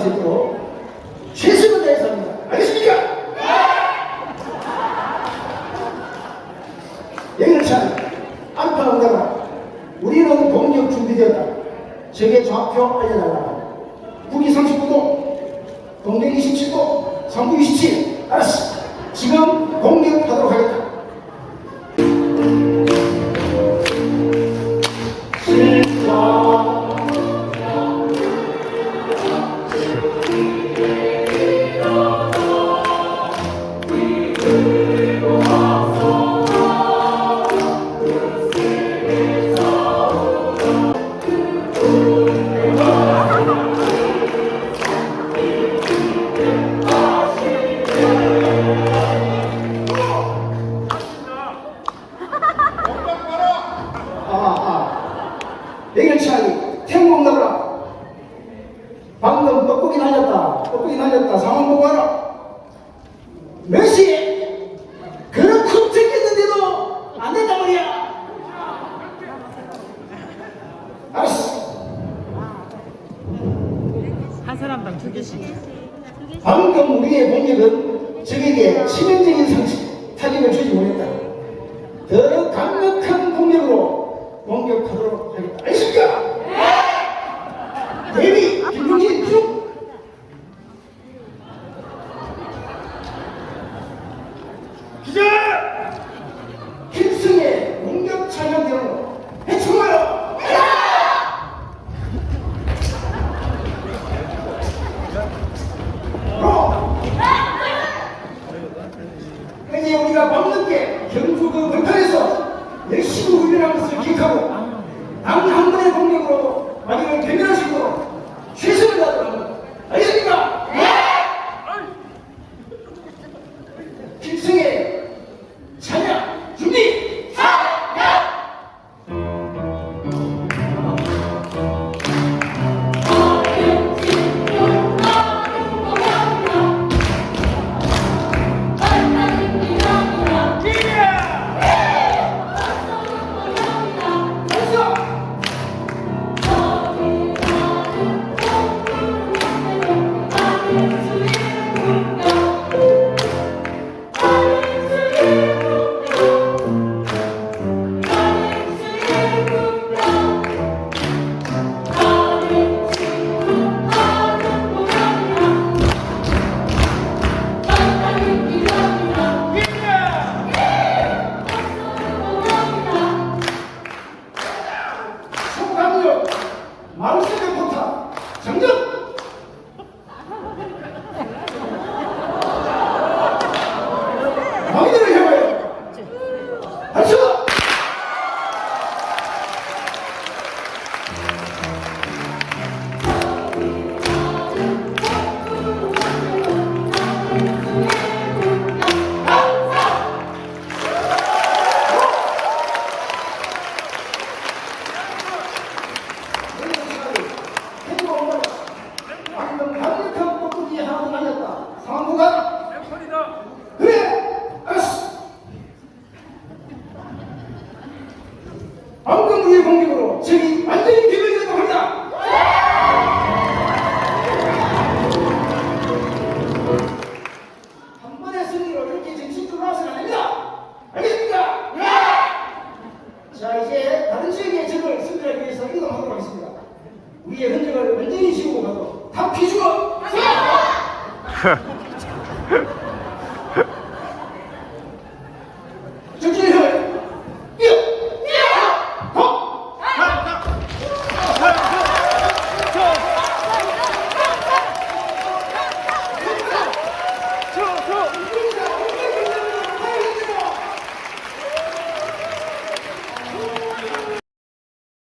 수 있도록 최선을 다해서 합니다. 알겠습니까? 영일찬 알파 응답아 우리는 공격 준비되었다. 적의 좌표 알려달라. 북위 39도, 동백 27도, 상부 27. 알았어. 사람당 두 개씩. 방금 우리의 공격은 적에게 치명적인 타격을 주지 못했다. 더 강력한 공격으로 공격하도록 하겠다. 알겠습니까? 대비 김종진 쭉. 기자! 필승의 공격 찬양대로 해쳐요! 로! 이제 우리가 밤늦게 그 벌판에서 열심히 훈련한 것을 기억하고 단한 번의 공격으로 마지막을 대면하시고 공격으로 적이 완전히 비밀되었다고 합니다! 한 번의 승리로 이렇게 정신적으로 나서는 안 됩니다! 알겠습니까? 자 이제 다른 지역의 적을 승리하기 위해서 이동하도록 하겠습니다. 우리의 흔적을 완전히 지우고 가도록 다 피주어!